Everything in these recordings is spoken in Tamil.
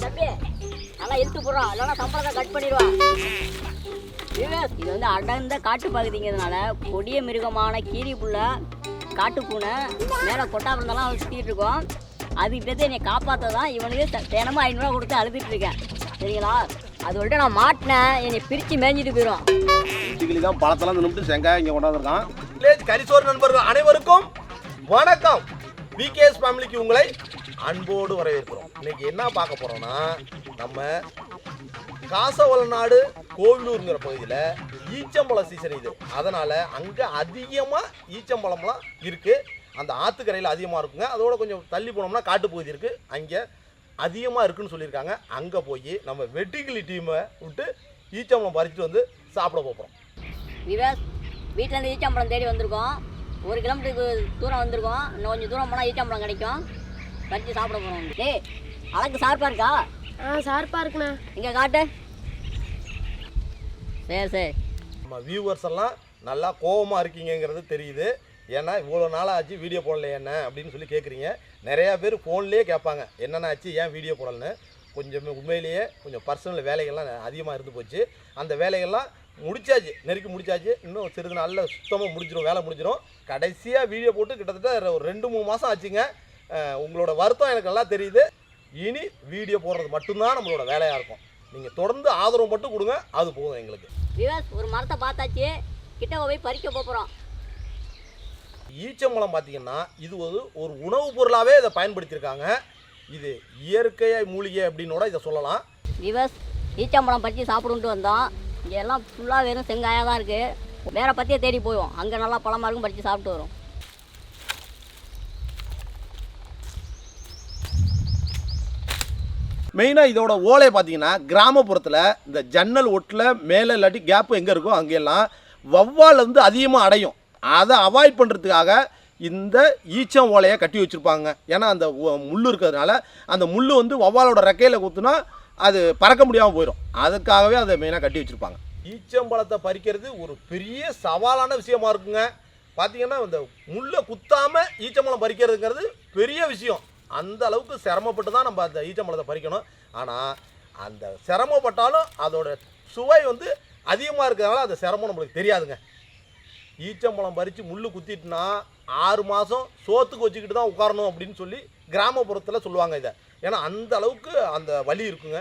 தம்பி. நல்லா இழுத்து போடுறான் இல்லைன்னா சம்பளத்தை கட் பண்ணிடுவான் இது வந்து அடர்ந்த காட்டு பகுதிங்கிறதுனால கொடிய மிருகமான கீரி புள்ள காட்டு பூனை மேலே கொட்டா பிறந்தெல்லாம் சுற்றிட்டு இருக்கோம். அதுக்கிட்ட என்னை காப்பாற்ற தான் இவனுக்கு த- தினமும் ஐநூறுரூவா கொடுத்து அழுதுட்டு இருக்கேன். சரிங்களா? அது வந்துட்டு நான் மாட்டினேன். என்னை பிரித்து மேய்ஞ்சிட்டு போயிடும். இட்லி தான் பழத்தெல்லாம் தின்னுட்டு செங்காய் இங்கே கொண்டாந்துருக்கான். வில்லேஜ் கரிசோர் நண்பர்கள் அனைவருக்கும் வணக்கம். விகேஎஸ் ஃபேமிலிக்கு உங்களை அன்போடு வரவேற்கிறோம். இன்னைக்கு என்ன பார்க்க போறோம்னா நம்ம காசவளநாடு கோவிலூருங்கிற பகுதியில் ஈச்சம்பழம் சீசன் இது. அதனால அங்கே அதிகமாக ஈச்சம்பழம்லாம் இருக்கு. அந்த ஆத்துக்கரையில் அதிகமாக இருக்குங்க. அதோட கொஞ்சம் தள்ளி போனோம்னா காட்டுப்பகுதி இருக்கு. அங்கே அதிகமாக இருக்குன்னு சொல்லியிருக்காங்க. அங்கே போய் நம்ம வெட்டிக்கிளி டீமை விட்டு ஈச்சம்பழம் பறிச்சுட்டு வந்து சாப்பிட போகிறோம் விவேக் வீட்டிலேருந்து ஈச்சம்பழம் தேடி வந்திருக்கோம். ஒரு கிலோமீட்டருக்கு தூரம் வந்திருக்கோம். இன்னும் கொஞ்சம் தூரம் போனால் ஈச்சம்பழம் கிடைக்கும். பறித்து சாப்பிட போகிறோம் டேய் அழகு சார்பாக இருக்கா? ஆ சார்பா இருக்குண்ணா. இங்கே காட்டு. சரி சரி. நம்ம வியூவர்ஸ் எல்லாம் நல்லா கோவமாக இருக்கீங்கங்கிறது தெரியுது. ஏன்னா இவ்வளோ நாளாக ஆச்சு வீடியோ போடல என்ன அப்படின்னு சொல்லி கேட்குறீங்க நிறையா பேர் ஃபோன்லேயே கேட்பாங்க. என்னென்ன ஆச்சு ஏன் வீடியோ போடலன்னு. கொஞ்சம் உண்மையிலேயே கொஞ்சம் பர்சனல் வேலைகள்லாம் அதிகமாக இருந்து போச்சு. அந்த வேலைகள்லாம் முடிச்சாச்சு. நெருக்கி முடிச்சாச்சு. இன்னும் சிறிது நாளில் சுத்தமாக முடிஞ்சிடும் வேலை முடிஞ்சிடும் கடைசியாக வீடியோ போட்டு கிட்டத்தட்ட ஒரு ரெண்டு மூணு மாதம் ஆச்சுங்க. உங்களோட வருத்தம் எனக்கு நல்லா தெரியுது. இனி வீடியோ போடுறது மட்டும்தான் நம்மளோட வேலையாக இருக்கும். நீங்கள் தொடர்ந்து ஆதரவு மட்டும் கொடுங்க அது போதும் எங்களுக்கு. விவேக் ஒரு மரத்தை பார்த்தாச்சு. கிட்ட போய் பறிக்க போகிறோம் ஈச்சம்பழம் பார்த்தீங்கன்னா இது ஒரு ஒரு உணவுப் பொருளாகவே இதை பயன்படுத்தியிருக்காங்க. இது இயற்கையாக மூலிகை அப்படின்னோட இதை சொல்லலாம். விவேக் ஈச்சம்பழம் பறித்து சாப்பிடுன்ட்டு வந்தோம். இங்கே எல்லாம் ஃபுல்லாக வெறும் செங்காயாக தான் இருக்குது வேற பற்றியே தேடி போவோம். அங்கே நல்லா பழமாக இருக்கும் பறித்து சாப்பிட்டு வரும். மெயினாக இதோட ஓலை பார்த்தீங்கன்னா கிராமப்புறத்தில் இந்த ஜன்னல் ஒட்டில் மேலே இல்லாட்டி கேப்பு எங்கே இருக்கோ அங்கெல்லாம் வவ்வால் வந்து அதிகமாக அடையும். அதை அவாய்ட் பண்ணுறதுக்காக இந்த ஈச்சம் ஓலையை கட்டி வச்சுருப்பாங்க. ஏன்னா அந்த முள் இருக்கிறதுனால அந்த முள் வந்து வவ்வாலோட ரெக்கையில் குத்துனா அது பறக்க முடியாமல் போயிடும் அதுக்காகவே அதை மெயினாக கட்டி வச்சுருப்பாங்க. ஈச்சம்பழத்தை பறிக்கிறது ஒரு பெரிய சவாலான விஷயமா இருக்குங்க. பார்த்தீங்கன்னா இந்த முள்ளை குத்தாமல் ஈச்சம்பழம் பறிக்கிறதுங்கிறது பெரிய விஷயம். அந்த அளவுக்கு சிரமப்பட்டு தான் நம்ம அந்த ஈச்சம்பழத்தை பறிக்கணும். ஆனால் அந்த சிரமப்பட்டாலும் அதோட சுவை வந்து அதிகமாக இருக்கிறதுனால அந்த சிரமம் நம்மளுக்கு தெரியாதுங்க. ஈச்சம்பழம் பறித்து முள்ளு குத்திட்டுனா ஆறு மாதம் சோத்துக்கு வச்சுக்கிட்டு தான் உட்காரணும் அப்படின்னு சொல்லி கிராமப்புறத்தில் சொல்லுவாங்க இதை. ஏன்னா அந்த அளவுக்கு அந்த வலி இருக்குங்க.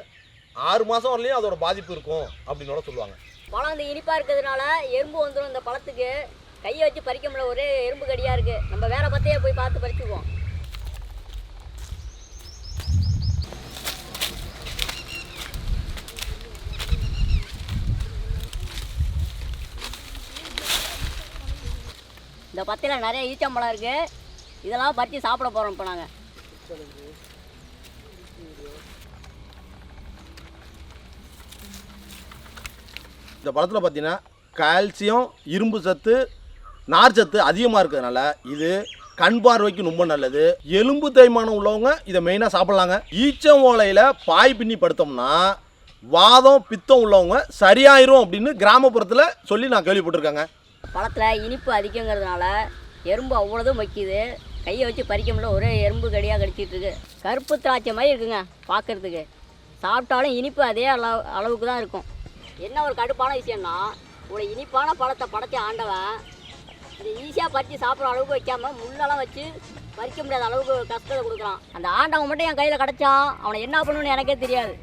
ஆறு மாதம் வரலையும் அதோட பாதிப்பு இருக்கும் அப்படின்னோட சொல்லுவாங்க. பழம் அந்த இனிப்பாக இருக்கிறதுனால எறும்பு வந்துடும் இந்த பழத்துக்கு. கையை வச்சு பறிக்க முடியல ஒரே எறும்பு கடியாக இருக்குது நம்ம வேற பத்தையே போய் பார்த்து பறிச்சுக்குவோம். இந்த பத்தியில் நிறைய ஈச்சம்பழம் இருக்குது இதெல்லாம் பறித்து சாப்பிட போகிறோம் இப்போ நாங்கள் இந்த பழத்தில் பார்த்தீங்கன்னா கால்சியம் இரும்பு சத்து நார் சத்து அதிகமாக இருக்கிறதுனால இது கண் பார்வைக்கு ரொம்ப நல்லது. எலும்பு தேய்மானம் உள்ளவங்க இதை மெயினாக சாப்பிட்லாங்க. ஈச்சம் ஓலையில் பாய் பின்னி படுத்தோம்னா வாதம் பித்தம் உள்ளவங்க சரியாயிரும் அப்படின்னு கிராமப்புறத்தில் சொல்லி நான் கேள்விப்பட்டிருக்கேங்க. பழத்தில் இனிப்பு அதிகங்கிறதுனால எறும்பு அவ்வளோதும் வைக்கிது. கையை வச்சு பறிக்க முடியல ஒரே எறும்பு கடியாக கடிச்சிட்டு இருக்கு கருப்பு திராட்சை மாதிரி இருக்குங்க பார்க்கறதுக்கு சாப்பிட்டாலும் இனிப்பு அதே அளவு அளவுக்கு தான் இருக்கும். என்ன ஒரு கடுப்பான விஷயம்னா ஒரு இனிப்பான பழத்தை படைச்ச ஆண்டவன் இது ஈஸியாக பறித்து சாப்பிட்ற அளவுக்கு வைக்காமல் முள்ளெல்லாம் வச்சு பறிக்க முடியாத அளவுக்கு கஷ்டத்தை கொடுக்குறான். அந்த ஆண்டவன் மட்டும் என் கையில் கிடச்சான் அவனை என்ன பண்ணணும்னு எனக்கே தெரியாது.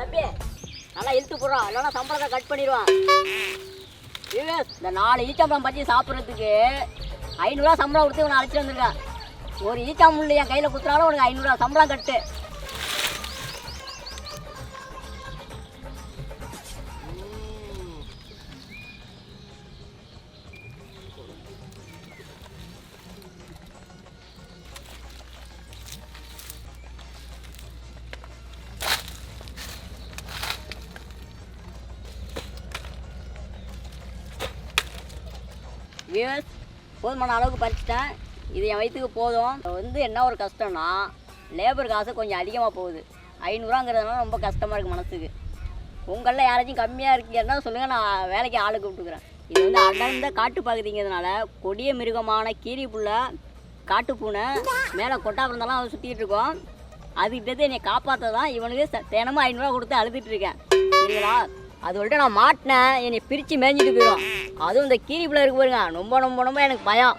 தம்பி. நல்லா இழுத்து போடுறான் இல்லைன்னா சம்பளத்தை கட் பண்ணிடுவான். விவேக் இந்த நாலு ஈச்சாம்பழம் பற்றி சாப்பிட்றதுக்கு ஐநூறுரூவா சம்பளம் கொடுத்து உன்னை அழைச்சிட்டு வந்திருக்கேன் ஒரு ஈச்சா என் கையில் குத்துறாலும் உனக்கு ஐநூறுரூவா சம்பளம் கட்டு. வியூவர்ஸ் போதுமான அளவுக்கு பறிச்சிட்டேன். இது என் வயிற்றுக்கு போதும். வந்து என்ன ஒரு கஷ்டம்னா லேபர் காசு கொஞ்சம் அதிகமாக போகுது. ஐநூறுவாங்கிறதுனால ரொம்ப கஷ்டமாக இருக்குது மனசுக்கு. உங்களில் யாராச்சும் கம்மியாக இருக்கீங்கன்னா சொல்லுங்கள் நான் வேலைக்கு ஆளு கூப்பிட்டுக்கிறேன். இது வந்து அடர்ந்த காட்டு பகுதிங்கிறதுனால கொடிய மிருகமான கீரி புள்ள காட்டு பூனை மேலே கொட்டா பிறந்தாலும் அவன் சுற்றிட்டு இருக்கோம். அதுக்கிட்ட என்னை காப்பாற்ற தான் இவனுக்கு தினமும் ஐநூறுரூவா கொடுத்து அழுதுட்டு இருக்கேன். சரிங்களா அதோட நான் மாட்டினேன். என்னை பிரித்து மேய்ஞ்சிட்டு போயிடும். அதுவும் இந்த கீரி பிள்ளை இருக்கு பாருங்க. ரொம்ப ரொம்ப ரொம்ப எனக்கு பயம்.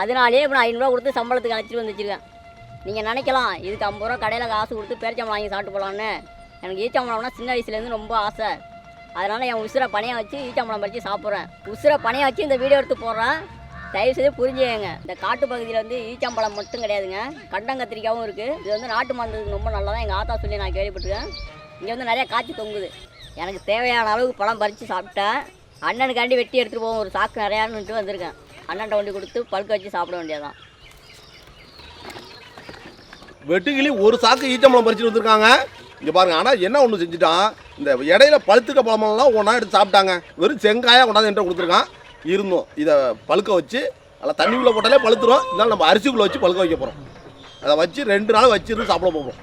அதனாலே இப்போ நான் ஐநூறுரூவா கொடுத்து சம்பளத்துக்கு அழைச்சிட்டு வந்து நீங்கள் நினைக்கலாம் இதுக்கு ஐம்பது ரூபா கடையில் காசு கொடுத்து பேரிச்சம்பளம் வாங்கி சாப்பிட்டு போகலான்னு எனக்கு ஈச்சம்பளம்னா சின்ன வயசுலேருந்து ரொம்ப ஆசை. அதனால் என் உசுரை பணியாக வச்சு ஈச்சம்பளம் பறித்து சாப்பிட்றேன். உசுரை பணியாக வச்சு இந்த வீடியோ எடுத்து போடுறேன். தயவு செய்து புரிஞ்சுக்கங்க. இந்த காட்டு பகுதியில் வந்து ஈச்சம்பளம் மட்டும் கிடையாதுங்க. கண்டங்கத்திரிக்காவும் இருக்குது இது வந்து நாட்டு மருந்துக்கு ரொம்ப நல்லதான் எங்கள் ஆத்தா சொல்லி நான் கேள்விப்பட்டிருக்கேன். இங்கே வந்து நிறையா காய்ச்சி தொங்குது. எனக்கு தேவையான அளவுக்கு பழம் பறித்து சாப்பிட்டேன். அண்ணனுக்காண்டி வெட்டி எடுத்துகிட்டு போவோம். ஒரு சாக்கு நிறையான்னுட்டு வந்திருக்கேன். அண்ணன்ட்ட கொண்டு கொடுத்து பழுக்க வச்சு சாப்பிட வேண்டியதான் வெட்டுக்கிளி ஒரு சாக்கு ஈட்டம்பழம் பறிச்சுட்டு வந்திருக்காங்க. இங்கே பாருங்க ஆனால் என்ன ஒன்று செஞ்சுட்டான்? இந்த இடையில பழுத்துக்க பழமெல்லாம் ஒன்றா எடுத்து சாப்பிட்டாங்க. வெறும் செங்காயாக கொண்டாந்து என்கிட்ட கொடுத்துருக்கான். இருந்தோம். இதை பழுக்க வச்சு அதில் தண்ணிக்குள்ளே போட்டாலே பழுத்துரும். இருந்தாலும் நம்ம அரிசிக்குள்ளே வச்சு பழுக்க வைக்க போகிறோம் அதை வச்சு ரெண்டு நாள் வச்சிருந்து சாப்பிட போகிறோம்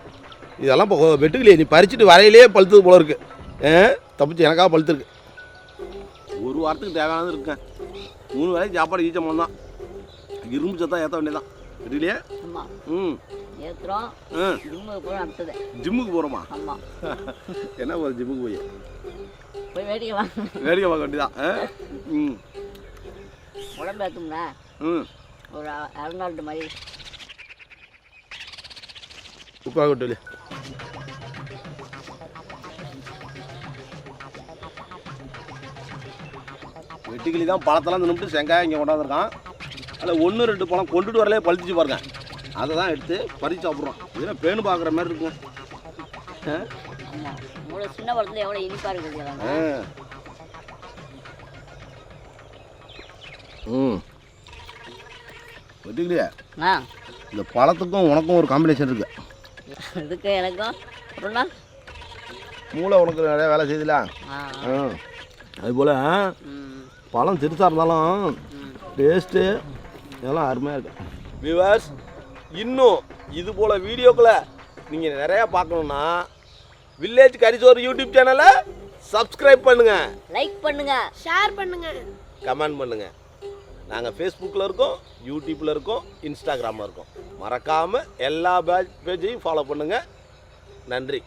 இதெல்லாம் இப்போ வெட்டுக்கிளி நீ பறிச்சுட்டு வரையிலே பழுத்தது போல இருக்கு. ஏ தப்பிச்சு எனக்காக பழுத்துருக்கு ஒரு வாரத்துக்கு தேவையானது இருக்கேன். மூணு வேலைக்கு சாப்பாடு ஈச்சம்பழம் தான். இரும்பு சத்தா ஏற்ற வேண்டியதான் ஆமாம் ம். ஏற்றுறோம் ம் ஜிம்முக்கு போய் அடுத்தது. ஜிம்முக்கு போகிறோமா என்ன போகிற ஜிம்முக்கு போய்? போய் வேடிக்கை வாங்க வேடிக்கை பார்க்க வேண்டியதான் ஆ? ம். உடம்பு ஏற்றும்னா ம். ஒரு அறநாட்டு மாதிரி. உப்பா கொட்டலி வெட்டுக்கிளி தான் பழத்தெல்லாம் தின்னுட்டு செங்காயம் இங்கே கொண்டாந்துருக்கான். அதில் ஒன்று ரெண்டு பழம் கொண்டுட்டு வரலே பழுத்துச்சு பாருங்க. அதை தான் எடுத்து பறித்து சாப்பிட்றோம் இதெல்லாம் பேணு பார்க்குற மாதிரி உங்களோட சின்ன பழத்தில் எவ்வளோ இனிப்பாக இருக்குது. ம். வெட்டுக்கிளியா? இந்த பழத்துக்கும் உனக்கும் ஒரு காம்பினேஷன் இருக்குது இதுக்கு எனக்கும்? மூளை உனக்கு நிறைய வேலை செய்யுதுல ஆ. அதுபோல் ம். பழம் திருசாக இருந்தாலும் டேஸ்ட்டு இதெல்லாம் அருமையாக இருக்கு. வியூவர்ஸ் இன்னும் இது போல் வீடியோக்களை நீங்கள் நிறையா பார்க்கணுன்னா வில்லேஜ் கரிசோர் யூடியூப் சேனலை சப்ஸ்கிரைப் பண்ணுங்கள் லைக் பண்ணுங்க. ஷேர் பண்ணுங்க. கமெண்ட் பண்ணுங்கள் நாங்கள் ஃபேஸ்புக்கில் இருக்கோம் யூடியூப்பில் இருக்கோம் இன்ஸ்டாகிராமில் இருக்கோம். மறக்காமல் எல்லா பேஜ் பேஜையும் ஃபாலோ பண்ணுங்கள் நன்றி.